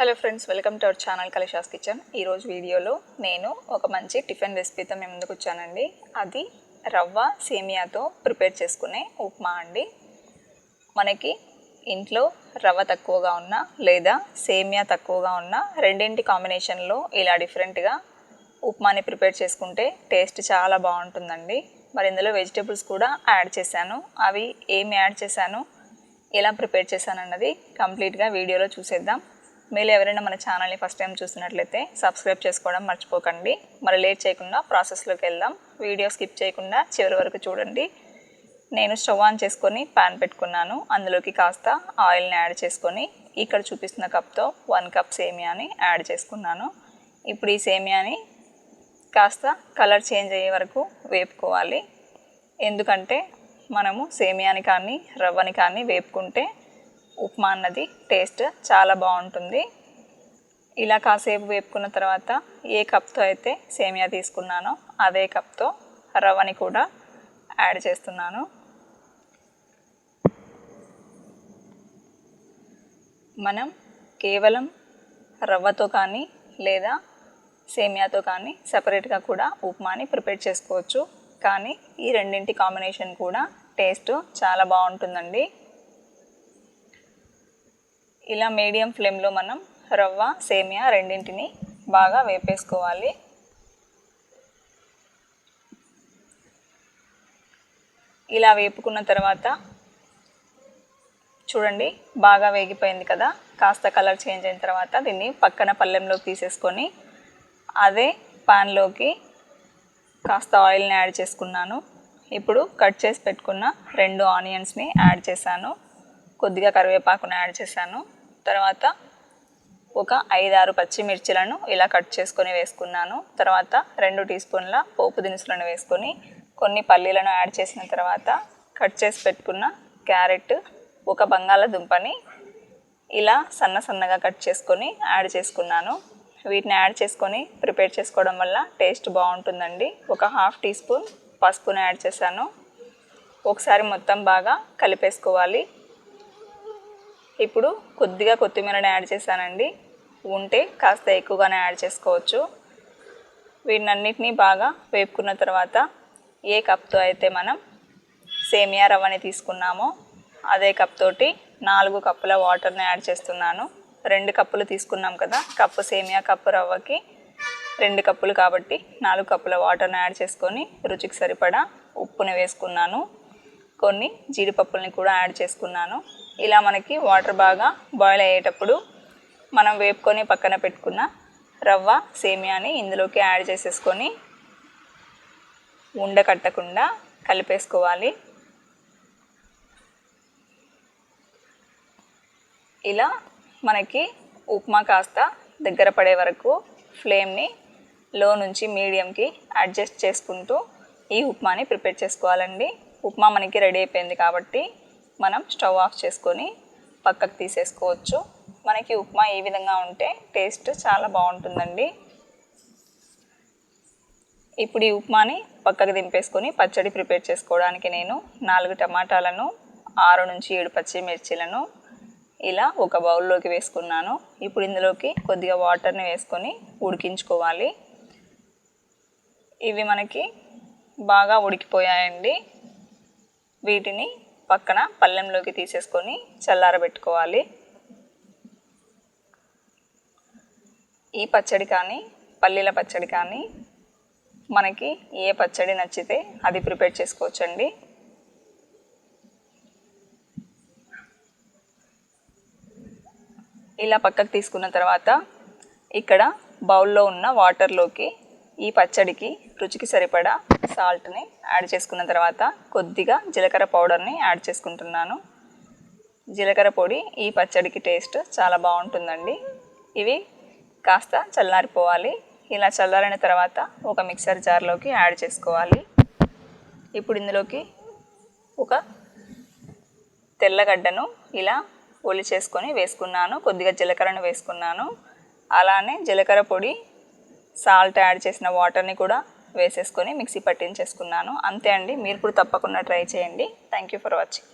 Hello friends welcome to our channel Kalisha's kitchen ఈరోజు వీడియోలో నేను ఒక మంచి టిఫిన్ రెసిపీతో మేము ముందుకు వచ్చానండి. అది రవ్వ సేమియాతో ప్రిపేర్ చేసుకునే ఉప్మా అండి. మనకి ఇంట్లో రవ్వ తక్కువగా ఉన్న లేదా సేమియా తక్కువగా ఉన్న రెండింటి కాంబినేషన్లో ఇలా డిఫరెంట్గా ఉప్మాని ప్రిపేర్ చేసుకుంటే టేస్ట్ చాలా బాగుంటుందండి. మరి ఇందులో వెజిటేబుల్స్ కూడా యాడ్ చేశాను. అవి ఏమి యాడ్ చేశాను ఎలా ప్రిపేర్ చేశాను అన్నది కంప్లీట్గా వీడియోలో చూసేద్దాం. మీరు ఎవరైనా మన ఛానల్ని ఫస్ట్ టైం చూసినట్లయితే సబ్స్క్రైబ్ చేసుకోవడం మర్చిపోకండి. మరి లేట్ చేయకుండా ప్రాసెస్లోకి వెళ్దాం. వీడియో స్కిప్ చేయకుండా చివరి వరకు చూడండి. నేను స్టవ్ ఆన్ చేసుకొని ప్యాన్ పెట్టుకున్నాను. అందులోకి కాస్త ఆయిల్ని యాడ్ చేసుకొని ఇక్కడ చూపిస్తున్న కప్తో వన్ కప్ సేమియాని యాడ్ చేసుకున్నాను. ఇప్పుడు ఈ సేమియాని కాస్త కలర్ చేంజ్ అయ్యే వరకు వేపుకోవాలి. ఎందుకంటే మనము సేమియాని కానీ రవ్వని కానీ వేపుకుంటే ఉప్మా అన్నది టేస్ట్ చాలా బాగుంటుంది. ఇలా కాసేపు వేపుకున్న తర్వాత ఏ కప్తో అయితే సేమియా తీసుకున్నానో అదే కప్తో రవ్వని కూడా యాడ్ చేస్తున్నాను. మనం కేవలం రవ్వతో కానీ లేదా సేమియాతో కానీ సపరేట్గా కూడా ఉప్మాని ప్రిపేర్ చేసుకోవచ్చు. కానీ ఈ రెండింటి కాంబినేషన్ కూడా టేస్ట్ చాలా బాగుంటుందండి. ఇలా మీడియం ఫ్లేమ్లో మనం రవ్వ సేమియా రెండింటిని బాగా వేపేసుకోవాలి. ఇలా వేపుకున్న తర్వాత చూడండి బాగా వేగిపోయింది కదా. కాస్త కలర్ చేంజ్ అయిన తర్వాత దీన్ని పక్కన పళ్ళెంలోకి తీసేసుకొని అదే పాన్లోకి కాస్త ఆయిల్ని యాడ్ చేసుకున్నాను. ఇప్పుడు కట్ చేసి పెట్టుకున్న రెండు ఆనియన్స్ని యాడ్ చేశాను. కొద్దిగా కరివేపాకును యాడ్ చేశాను. తర్వాత ఒక ఐదారు పచ్చిమిర్చిలను ఇలా కట్ చేసుకొని వేసుకున్నాను. తర్వాత రెండు టీ స్పూన్ల పోపు దినుసులను వేసుకొని కొన్ని పల్లీలను యాడ్ చేసిన తర్వాత కట్ చేసి పెట్టుకున్న క్యారెట్ ఒక బంగాళదుంపని ఇలా సన్న సన్నగా కట్ చేసుకొని యాడ్ చేసుకున్నాను. వీటిని యాడ్ చేసుకొని ప్రిపేర్ చేసుకోవడం వల్ల టేస్ట్ బాగుంటుందండి. ఒక హాఫ్ టీ స్పూన్ పసుపును యాడ్ చేశాను. ఒకసారి మొత్తం బాగా కలిపేసుకోవాలి. ఇప్పుడు కొద్దిగా కొత్తిమీరని యాడ్ చేశానండి. ఉంటే కాస్త ఎక్కువగానే యాడ్ చేసుకోవచ్చు. వీటినన్నిటినీ బాగా వేపుకున్న తర్వాత ఏ కప్తో అయితే మనం సేమియా రవ్వని తీసుకున్నామో అదే కప్ తోటి నాలుగు కప్పుల వాటర్ని యాడ్ చేస్తున్నాను. రెండు కప్పులు తీసుకున్నాం కదా కప్పు సేమియా కప్పు రవ్వకి రెండు కప్పులు కాబట్టి నాలుగు కప్పుల వాటర్ని యాడ్ చేసుకొని రుచికి సరిపడా ఉప్పుని వేసుకున్నాను. కొన్ని జీడిపప్పుల్ని కూడా యాడ్ చేసుకున్నాను. ఇలా మనకి వాటర్ బాగా బాయిల్ అయ్యేటప్పుడు మనం వేపుకొని పక్కన పెట్టుకున్న రవ్వ సేమియాని ఇందులోకి యాడ్ చేసేసుకొని ఉండకట్టకుండా కలిపేసుకోవాలి. ఇలా మనకి ఉప్మా కాస్త దగ్గర పడే వరకు ఫ్లేమ్ని లో నుంచి మీడియంకి అడ్జస్ట్ చేసుకుంటూ ఈ ఉప్మాని ప్రిపేర్ చేసుకోవాలండి. ఉప్మా మనకి రెడీ అయిపోయింది కాబట్టి మనం స్టవ్ ఆఫ్ చేసుకొని పక్కకు తీసేసుకోవచ్చు. మనకి ఉప్మా ఈ విధంగా ఉంటే టేస్ట్ చాలా బాగుంటుందండి. ఇప్పుడు ఈ ఉప్మాని పక్కకు దింపేసుకొని పచ్చడి ప్రిపేర్ చేసుకోవడానికి నేను నాలుగు టమాటాలను ఆరు నుంచి ఏడు పచ్చిమిర్చిలను ఇలా ఒక బౌల్లోకి వేసుకున్నాను. ఇప్పుడు ఇందులోకి కొద్దిగా వాటర్ని వేసుకొని ఉడికించుకోవాలి. ఇవి మనకి బాగా ఉడికిపోయాయండి. వీటిని పక్కన పళ్ళెంలోకి తీసేసుకొని చల్లారబెట్టుకోవాలి. ఈ పచ్చడి కానీ పల్లీల పచ్చడి కానీ మనకి ఏ పచ్చడి నచ్చితే అది ప్రిపేర్ చేసుకోవచ్చండి. ఇలా పక్కకు తీసుకున్న తర్వాత ఇక్కడ బౌల్లో ఉన్న వాటర్లోకి ఈ పచ్చడికి రుచికి సరిపడా సాల్ట్ని యాడ్ చేసుకున్న తర్వాత కొద్దిగా జీలకర్ర పౌడర్ని యాడ్ చేసుకుంటున్నాను. జీలకర్ర పొడి ఈ పచ్చడికి టేస్ట్ చాలా బాగుంటుందండి. ఇవి కాస్త చల్లారిపోవాలి. ఇలా చల్లారిన తర్వాత ఒక మిక్సర్ జార్లోకి యాడ్ చేసుకోవాలి. ఇప్పుడు ఇందులోకి ఒక తెల్లగడ్డను ఇలా ఒలి చేసుకొని వేసుకున్నాను. కొద్దిగా జీలకర్రను వేసుకున్నాను. అలానే జీలకర్ర పొడి సాల్ట్ యాడ్ చేసిన వాటర్ని కూడా వేసేసుకొని మిక్సీ పట్టించేసుకున్నాను. అంతే అండి. మీరు కూడా తప్పకుండా ట్రై చేయండి. Thank you for watching